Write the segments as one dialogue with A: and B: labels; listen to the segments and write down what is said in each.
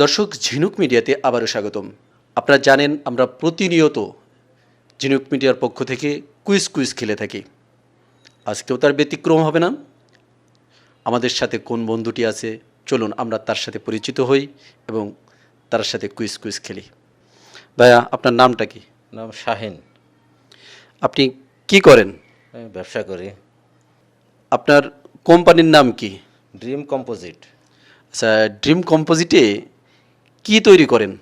A: দর্শক ঝিনুক মিডিয়াতে আবারও স্বাগতম। আপনারা জানেন আমরা প্রতিনিয়ত ঝিনুক মিডিয়ার পক্ষ থেকে কুইজ কুইজ খেলে থাকি। আজকেও তার ব্যতিক্রম হবে না। আমাদের সাথে কোন বন্ধুটি আছে চলুন আমরা তার সাথে পরিচিত হই এবং তার সাথে কুইজ কুইজ খেলি। ভাইয়া আপনার নামটা কি?
B: নাম শাহিন।
A: আপনি কি করেন?
B: আমি ব্যবসা করি।
A: আপনার কোম্পানির নাম কি?
B: Dream Composite.
A: আচ্ছা ড্রিম কম্পোজিটে কি তৈরি করেন?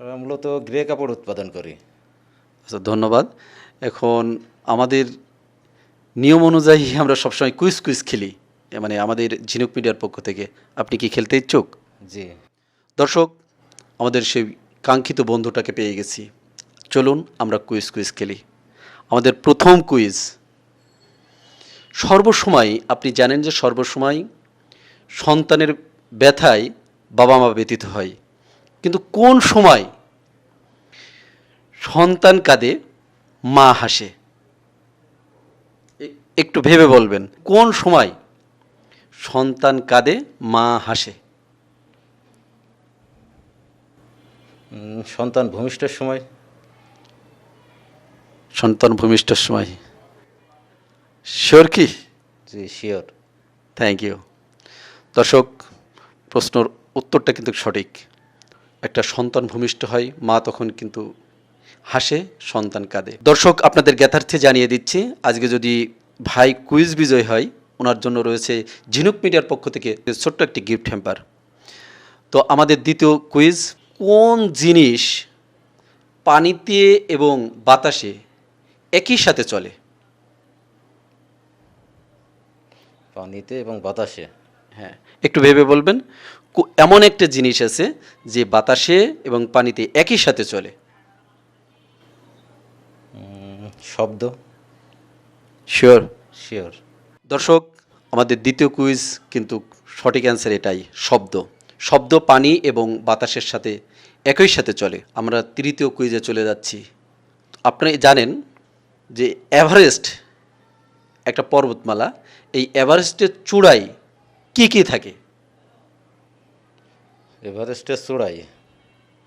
B: মূলত গ্রে কাপড় উৎপাদন করি।
A: আচ্ছা ধন্যবাদ। এখন আমাদের নিয়ম অনুযায়ী আমরা সবসময় কুইজ কুইজ খেলি। মানে আমাদের ঝিনুক মিডিয়ার পক্ষ থেকে। আপনি কি খেলতে ইচ্ছুক?
B: জি।
A: দর্শক আমাদের সেই কাঙ্ক্ষিত বন্ধুটাকে পেয়ে গেছি। চলুন আমরা কুইজ কুইজ খেলি। আমাদের প্রথম কুইজ। সর্বসময় আপনি জানেন যে সর্বসময় সন্তানের ব্যথায় বাবা মা ব্যতীত হয়। কিন্তু কোন সময় সন্তান কাঁদে মা হাসে? একটু ভেবে বলবেন কোন সময় সন্তান কাঁদে মা হাসে?
B: সন্তান ভূমিষ্ঠের সময়?
A: সন্তান ভূমিষ্ঠের সময়। শিওর কি?
B: জি শিওর।
A: থ্যাংক ইউ দর্শক প্রশ্নর উত্তরটা কিন্তু সঠিক। একটা সন্তান ভূমিষ্ঠ হয় মা তখন কিন্তু হাসে সন্তান কাঁদে। দর্শক আপনাদের জ্ঞাতার্থে জানিয়ে দিচ্ছি আজকে যদি ভাই কুইজ বিজয় হয় ওনার জন্য রয়েছে ঝিনুক মিডিয়ার পক্ষ থেকে ছোট্ট একটি গিফট হ্যাম্পার। তো আমাদের দ্বিতীয় কুইজ কোন জিনিস পানিতে এবং বাতাসে একই সাথে চলে?
B: পানিতে এবং বাতাসে?
A: হ্যাঁ একটু ভেবে বলবেন। এমন একটা জিনিস আছে যে বাতাসে এবং পানিতে একই সাথে চলে।
B: শব্দ?
A: শিওর
B: শিওর
A: দর্শক আমাদের দ্বিতীয় কুইজ কিন্তু সঠিক অ্যান্সার এটাই শব্দ। শব্দ পানি এবং বাতাসের সাথে একই সাথে চলে। আমরা তৃতীয় কুইজে চলে যাচ্ছি। আপনি জানেন যে এভারেস্ট একটা পর্বতমালা এই এভারেস্টের চূড়ায় কি কি থাকে?
B: এভারেস্টের চূড়াই।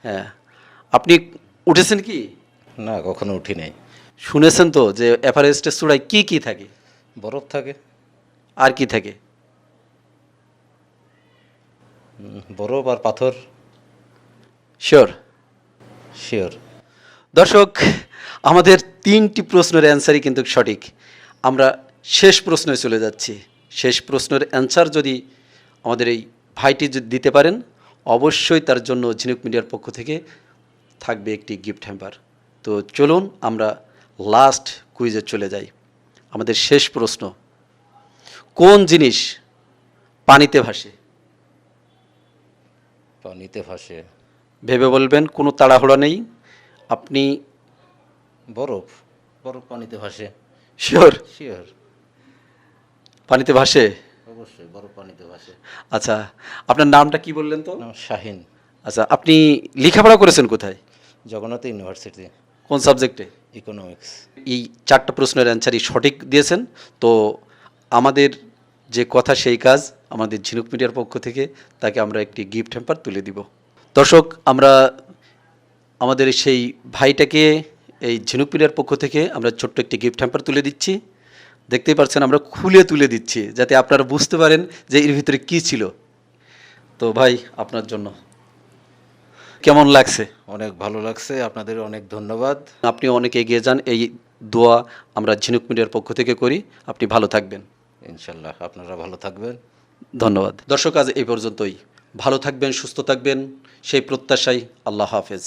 A: হ্যাঁ। আপনি উঠেছেন কি?
B: না কখনো উঠি নাই।
A: শুনেছেন তো যে এভারেস্টের চূড়ায় কি কি থাকে?
B: বরফ থাকে।
A: আর কি থাকে?
B: বরফ আর পাথর।
A: শিওর
B: শিওর
A: দর্শক আমাদের তিনটি প্রশ্নের অ্যান্সারই কিন্তু সঠিক। আমরা শেষ প্রশ্নে চলে যাচ্ছি। শেষ প্রশ্নের অ্যান্সার যদি আমাদের এই ভাইটি যদি দিতে পারেন অবশ্যই তার জন্য ঝিনুক মিডিয়ার পক্ষ থেকে থাকবে একটি গিফট হ্যাম্পার তো চলুন আমরা লাস্ট কুইজে চলে যাই। আমাদের শেষ প্রশ্ন কোন জিনিস পানিতে ভাসে?
B: পানিতে ভাসে।
A: ভেবে বলবেন কোনো তাড়াহুড়া নেই। আপনি
B: বরফ। বরফ পানিতে ভাসে।
A: শিওর
B: শিওর
A: পানিতে ভাসে?
B: অবশ্যই বরফ পানিতে ভাসে।
A: আচ্ছা আপনার নামটা কি বললেন তো?
B: নাম শাহিন।
A: আচ্ছা আপনি লেখাপড়া করেছেন কোথায়?
B: জগন্নাথ ইউনিভার্সিটি।
A: কোন সাবজেক্টে?
B: ইকোনমিক্স।
A: এই চারটা প্রশ্নের অ্যান্সারই সঠিক দিয়েছেন। তো আমাদের যে কথা সেই কাজ আমাদের ঝিনুক মিডিয়ার পক্ষ থেকে তাকে আমরা একটি গিফট হ্যাম্পার তুলে দিব। দর্শক আমরা আমাদের সেই ভাইটাকে এই ঝিনুক মিডিয়ার পক্ষ থেকে আমরা ছোট্ট একটি গিফট হ্যাম্পার তুলে দিচ্ছি। দেখতেই পাচ্ছেন আমরা খুলে তুলে দিচ্ছি যাতে আপনারা বুঝতে পারেন যে এর ভিতরে কী ছিল। তো ভাই আপনার জন্য। কেমন লাগছে?
B: অনেক ভালো লাগছে আপনাদের অনেক ধন্যবাদ।
A: আপনি অনেক এগিয়ে যান এই দোয়া আমরা ঝিনুক মিডিয়ার পক্ষ থেকে করি। আপনি ভালো থাকবেন।
B: ইনশাল্লাহ আপনারা ভালো থাকবেন।
A: ধন্যবাদ। দর্শক আজ এই পর্যন্তই। ভালো থাকবেন সুস্থ থাকবেন সেই প্রত্যাশাই আল্লাহ হাফেজ।